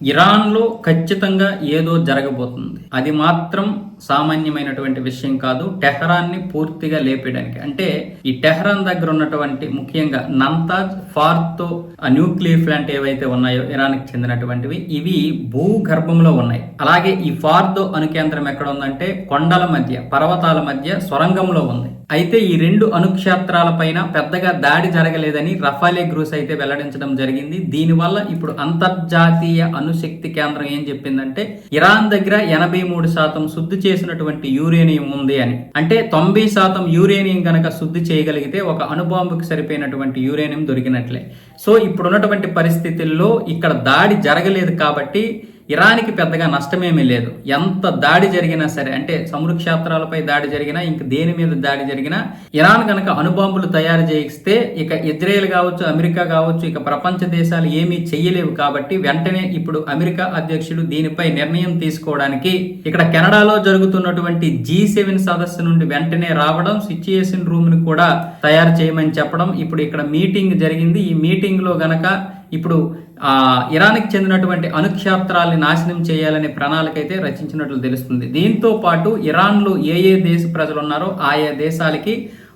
ఇరాన్లో ఖచ్చితంగా ఏదో జరగబోతుంది. అది మాత్రం సామాన్యమైనటువంటి విషయం కాదు. టెహరాన్ని పూర్తిగా లేపేయడానికి. అంటే ఈ టెహరాన్ దగ్గర ఉన్నటువంటి ముఖ్యంగా నంతాజ్ ఫార్తో న్యూక్లియర్ ప్లాంట్ ఏవైతే ఉన్నాయో ఇరాన్కి చెందినటువంటివి ఇవి భూగర్భంలో ఉన్నాయి. అలాగే ఈ ఫార్తో అనుకేంద్రం ఎక్కడ ఉందంటే కొండల మధ్య పర్వతాల మధ్య సొరంగంలో ఉంది. అయితే ఈ రెండు అణుక్షేత్రాలపైన పెద్దగా దాడి జరగలేదని రఫాలే గ్రూస్ అయితే వెల్లడించడం జరిగింది. దీనివల్ల ఇప్పుడు అంతర్జాతీయ అణుశక్తి కేంద్రం ఏం చెప్పిందంటే ఇరాన్ దగ్గర ఎనభై మూడు శాతం శుద్ధి చేసినటువంటి యూరేనియం ఉంది అని. అంటే తొంభై శాతం యూరేనియం కనుక శుద్ధి చేయగలిగితే ఒక అణుబాంబుకి సరిపోయినటువంటి యూరేనియం దొరికినట్లే. సో ఇప్పుడున్నటువంటి పరిస్థితుల్లో ఇక్కడ దాడి జరగలేదు కాబట్టి ఇరాన్కి పెద్దగా నష్టమేమీ లేదు. ఎంత దాడి జరిగినా సరే అంటే సముద్ర క్షేత్రాలపై దాడి జరిగినా ఇంక దేని మీద దాడి జరిగినా ఇరాన్ కనుక అణుబాంబులు తయారు చేయిస్తే ఇక ఇజ్రాయెల్ కావచ్చు అమెరికా కావచ్చు ఇక ప్రపంచ దేశాలు ఏమీ చెయ్యలేవు కాబట్టి వెంటనే ఇప్పుడు అమెరికా అధ్యక్షుడు దీనిపై నిర్ణయం తీసుకోవడానికి ఇక్కడ కెనడాలో జరుగుతున్నటువంటి జీ సెవెన్ సదస్సు నుండి వెంటనే రావడం సిచ్యుయేషన్ రూమ్ను కూడా తయారు చేయమని చెప్పడం ఇప్పుడు ఇక్కడ మీటింగ్ జరిగింది. ఈ మీటింగ్లో గనక ఇప్పుడు ఇరాన్కి చెందినటువంటి అణుక్షేత్రాల్ని నాశనం చేయాలనే ప్రణాళిక అయితే రచించినట్లు తెలుస్తుంది. దీంతో పాటు ఇరాన్లో ఏ ఏ దేశ ప్రజలు ఉన్నారో ఆయా దేశాలకి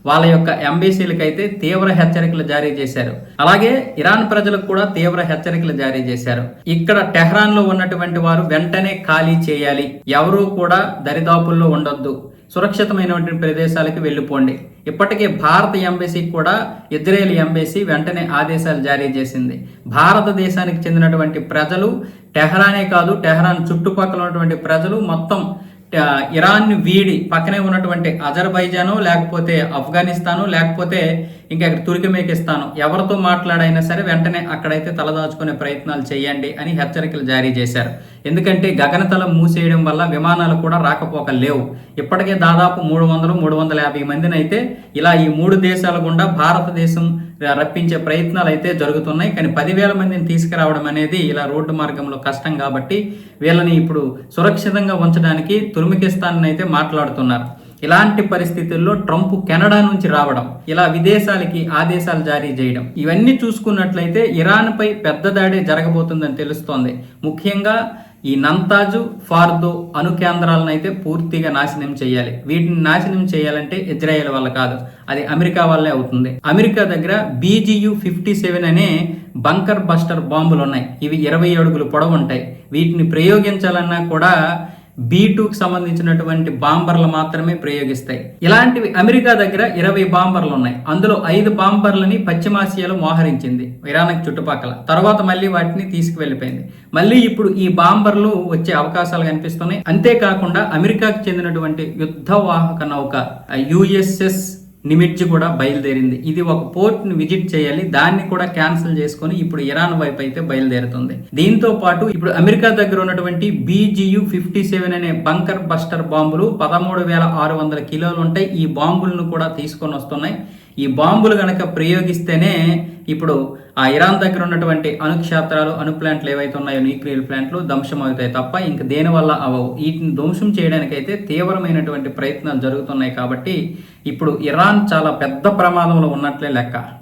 వాళ్ళ యొక్క ఎంబీసీలకు అయితే తీవ్ర హెచ్చరికలు జారీ చేశారు. అలాగే ఇరాన్ ప్రజలకు కూడా తీవ్ర హెచ్చరికలు జారీ చేశారు. ఇక్కడ టెహ్రాన్లో ఉన్నటువంటి వారు వెంటనే ఖాళీ చేయాలి. ఎవరూ కూడా దరిదాపుల్లో ఉండొద్దు. సురక్షితమైనటువంటి ప్రదేశాలకి వెళ్ళిపోండి. ఇప్పటికే భారత ఎంబసీ కూడా ఇజ్రాయెల్ ఎంబసీ వెంటనే ఆదేశాలు జారీ చేసింది. భారతదేశానికి చెందినటువంటి ప్రజలు టెహరానే కాదు టెహరాన్ చుట్టుపక్కల ఉన్నటువంటి ప్రజలు మొత్తం ఇరాన్ వీడి పక్కనే ఉన్నటువంటి అజర్బైజాను లేకపోతే ఆఫ్ఘనిస్తాను లేకపోతే ఇంకా అక్కడ తురికి మేకిస్తాను ఎవరితో మాట్లాడైనా సరే వెంటనే అక్కడైతే తలదాచుకునే ప్రయత్నాలు చేయండి అని హెచ్చరికలు జారీ చేశారు. ఎందుకంటే గగనతలం మూసేయడం వల్ల విమానాలు కూడా రాకపోక లేవు ఇప్పటికే దాదాపు మూడు వందలు మూడు వందల యాభై మందిని అయితే ఇలా ఈ మూడు దేశాల గుండా భారతదేశం రప్పించే ప్రయత్నాలు అయితే జరుగుతున్నాయి. కానీ పదివేల మందిని తీసుకురావడం అనేది ఇలా రోడ్డు మార్గంలో కష్టం కాబట్టి వీళ్ళని ఇప్పుడు సురక్షితంగా ఉంచడానికి తుర్మికిస్తాన్ అయితే మాట్లాడుతున్నారు. ఇలాంటి పరిస్థితుల్లో ట్రంప్ కెనడా నుంచి రావడం ఇలా విదేశాలకి ఆదేశాలు జారీ చేయడం ఇవన్నీ చూసుకున్నట్లయితే ఇరాన్ పై పెద్ద దాడి జరగబోతుందని తెలుస్తోంది. ముఖ్యంగా ఈ నంతాజు ఫార్దో అణు కేంద్రాలను అయితే పూర్తిగా నాశనం చేయాలి. వీటిని నాశనం చేయాలంటే ఇజ్రాయెల్ వల్ల కాదు అది అమెరికా వల్లే అవుతుంది. అమెరికా దగ్గర బీజియు ఫిఫ్టీ సెవెన్ అనే బంకర్ బస్టర్ బాంబులు ఉన్నాయి ఇవి ఇరవై అడుగులు పొడవు ఉంటాయి వీటిని ప్రయోగించాలన్నా కూడా బీ టూకి సంబంధించినటువంటి బాంబర్లు మాత్రమే ప్రయోగిస్తాయి. ఇలాంటివి అమెరికా దగ్గర ఇరవై బాంబర్లు ఉన్నాయి. అందులో ఐదు బాంబర్లని పశ్చిమాసియాలో మోహరించింది ఇరాన్ చుట్టుపక్కల. తర్వాత మళ్ళీ వాటిని తీసుకువెళ్ళిపోయింది. మళ్ళీ ఇప్పుడు ఈ బాంబర్లు వచ్చే అవకాశాలు కనిపిస్తున్నాయి. అంతేకాకుండా అమెరికాకు చెందినటువంటి యుద్ధ వాహక నౌక యుఎస్ఎస్ నిమిట్జ్ కూడా బయలుదేరింది. ఇది ఒక పోర్ట్ని విజిట్ చేయాలి. దాన్ని కూడా క్యాన్సిల్ చేసుకుని ఇప్పుడు ఇరాన్ వైపు అయితే బయలుదేరుతుంది. దీంతో పాటు ఇప్పుడు అమెరికా దగ్గర ఉన్నటువంటి బీజియు ఫిఫ్టీ సెవెన్ అనే బంకర్ బస్టర్ బాంబులు పదమూడు వేల ఆరు వందల కిలోలు ఉంటాయి ఈ బాంబులను కూడా తీసుకొని వస్తున్నాయి. ఈ బాంబులు కనుక ప్రయోగిస్తేనే ఇప్పుడు ఆ ఇరాన్ దగ్గర ఉన్నటువంటి అణుక్షేత్రాలు అణు ప్లాంట్లు ఏవైతే ఉన్నాయో న్యూక్లియర్ ప్లాంట్లు ధ్వంసం అవుతాయి తప్ప ఇంక దేనివల్ల అవవు వీటిని ధ్వంసం చేయడానికైతే తీవ్రమైనటువంటి ప్రయత్నాలు జరుగుతున్నాయి కాబట్టి ఇప్పుడు ఇరాన్ చాలా పెద్ద ప్రమాదంలో ఉన్నట్లే లెక్క.